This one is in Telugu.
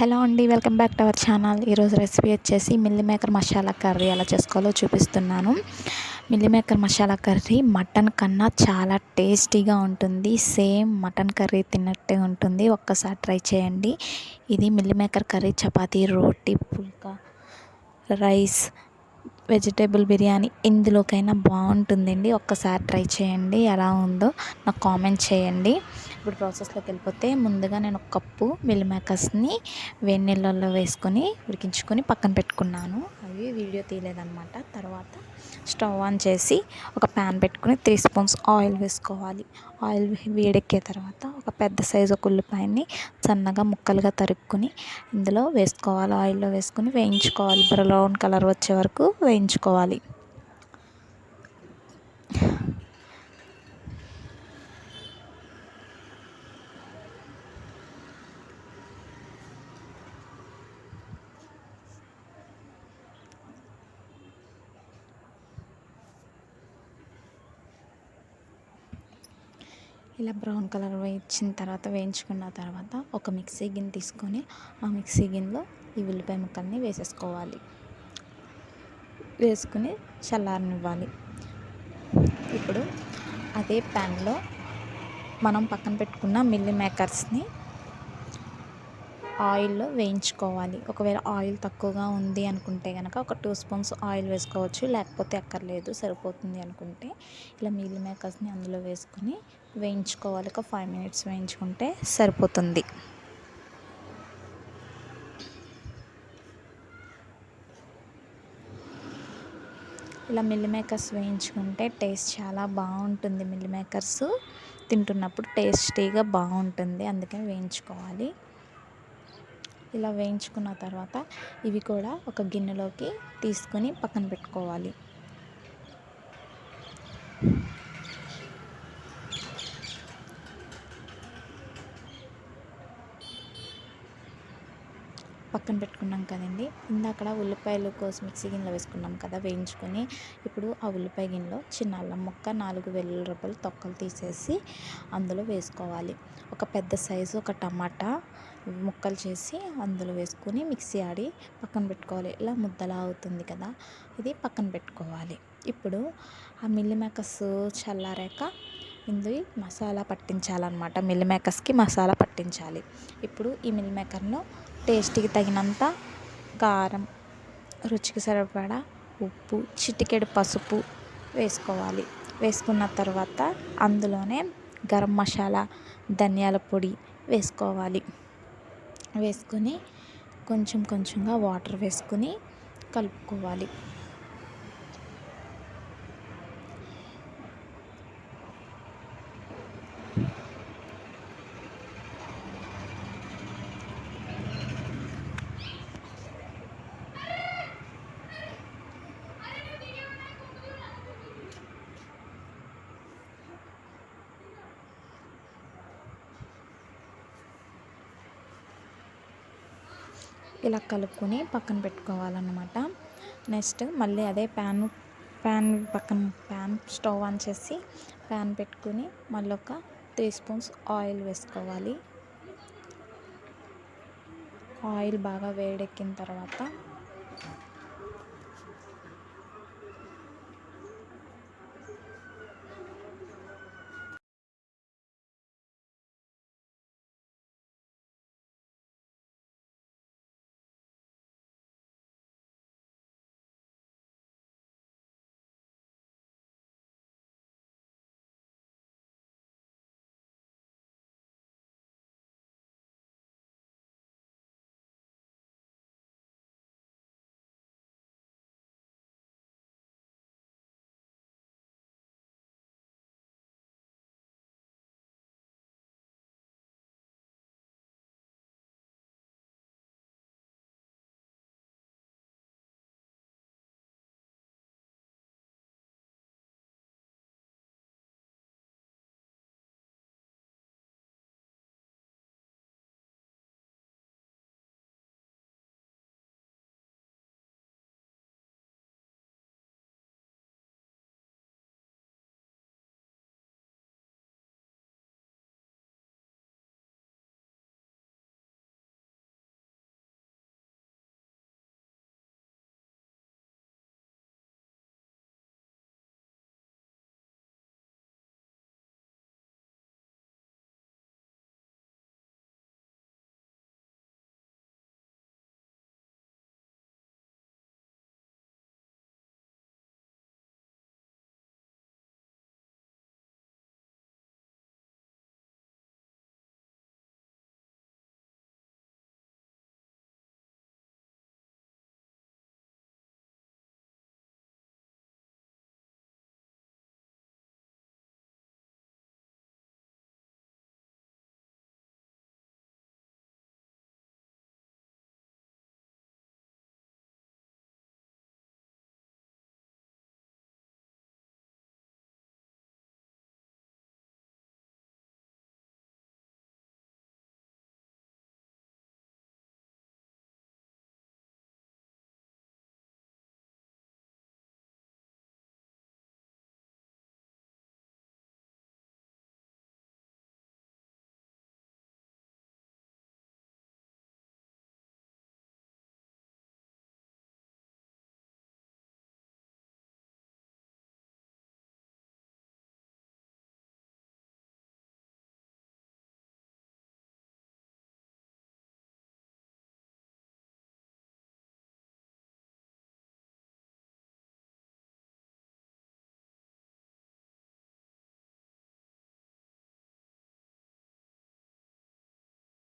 హలో అండి welcome back to our channel. ఈరోజు రెసిపీ వచ్చేసి మిల్లీ మేకర్ మసాలా కర్రీ ఎలా చేసుకోవాలో చూపిస్తున్నాను. Meal maker masala curry mutton కన్నా చాలా టేస్టీగా ఉంటుంది. సేమ్ మటన్ కర్రీ తిన్నట్టే ఉంటుంది. ఒక్కసారి ట్రై చేయండి. ఇది meal maker curry chapati roti phulka rice vegetable biryani ఇందులోకైనా బాగుంటుందండి. ఒక్కసారి ట్రై చేయండి ఎలా ఉందో నాకు కామెంట్ చేయండి. ఇప్పుడు ప్రాసెస్లోకి వెళ్ళిపోతే ముందుగా నేను ఒక కప్పు మిల్ మేకర్స్ని వేడి నీళ్ళల్లో వేసుకొని ఉడికించుకొని పక్కన పెట్టుకున్నాను. అవి వీడియో తీయలేదన్నమాట. తర్వాత స్టవ్ ఆన్ చేసి ఒక ప్యాన్ పెట్టుకుని త్రీ స్పూన్స్ ఆయిల్ వేసుకోవాలి. ఆయిల్ వేడెక్కే తర్వాత ఒక పెద్ద సైజు ఒక ఉల్లిపాయని సన్నగా ముక్కలుగా తరుక్కుని ఇందులో వేసుకోవాలి. ఆయిల్లో వేసుకొని వేయించుకోవాలి. బ్రౌన్ కలర్ వచ్చే వరకు వేయించుకోవాలి. ఇలా బ్రౌన్ కలర్ వేయించిన తర్వాత వేయించుకున్న తర్వాత ఒక మిక్సీ గిన్నె తీసుకొని ఆ మిక్సీ గిన్నెలో ఈ ఉల్లిపాయ ముక్కల్ని వేసేసుకోవాలి. వేసుకుని చల్లారనివ్వాలి. ఇప్పుడు అదే ప్యాన్లో మనం పక్కన పెట్టుకున్న మిల్లీ మేకర్స్ని ఆయిల్లో వేయించుకోవాలి. ఒకవేళ ఆయిల్ తక్కువగా ఉంది అనుకుంటే కనుక ఒక టూ స్పూన్స్ ఆయిల్ వేసుకోవచ్చు. లేకపోతే అక్కర్లేదు సరిపోతుంది అనుకుంటే ఇలా మీల్ మేకర్స్ని అందులో వేసుకొని వేయించుకోవాలి. ఒక ఫైవ్ మినిట్స్ వేయించుకుంటే సరిపోతుంది. ఇలా మిల్ మేకర్స్ వేయించుకుంటే టేస్ట్ చాలా బాగుంటుంది. మిల్ మేకర్స్ తింటున్నప్పుడు టేస్టీగా బాగుంటుంది. అందుకని వేయించుకోవాలి. ఇలా వేయించుకున్న తర్వాత ఇవి కూడా ఒక గిన్నెలోకి తీసుకొని పక్కన పెట్టుకోవాలి. పక్కన పెట్టుకున్నాం కదండి. ఇందాక ఉల్లిపాయలు కోసి మిక్సీ గిన్నెలో వేసుకున్నాం కదా వేయించుకొని ఇప్పుడు ఆ ఉల్లిపాయ గిన్నెలో చిన్న అల్లం ముక్క నాలుగు వెల్లుల్లి రూపాయలు తొక్కలు తీసేసి అందులో వేసుకోవాలి. ఒక పెద్ద సైజు ఒక టమాటా ముక్కలు చేసి అందులో వేసుకొని మిక్సీ ఆడి పక్కన పెట్టుకోవాలి. ఇలా ముద్దలా అవుతుంది కదా ఇది పక్కన పెట్టుకోవాలి. ఇప్పుడు ఆ మిల్లిమేకస్ చల్లారాక ఇందు మసాలా పట్టించాలన్నమాట. మిల్ మేకర్స్కి మసాలా పట్టించాలి. ఇప్పుడు ఈ మిల్ మేకర్ను టేస్ట్కి తగినంత కారం రుచికి సరిపడా ఉప్పు చిటికెడు పసుపు వేసుకోవాలి. వేసుకున్న తర్వాత అందులోనే గరం మసాలా ధనియాల పొడి వేసుకోవాలి. వేసుకొని కొంచెం కొంచెంగా వాటర్ వేసుకొని కలుపుకోవాలి. ఇలా కలుపుకొని పక్కన పెట్టుకోవాలన్నమాట. నెక్స్ట్ మళ్ళీ అదే ప్యాన్ ప్యాన్ పక్కన ప్యాన్ స్టవ్ ఆన్ చేసి ప్యాన్ పెట్టుకుని మళ్ళీ ఒక త్రీ స్పూన్స్ ఆయిల్ వేసుకోవాలి. ఆయిల్ బాగా వేడెక్కిన తర్వాత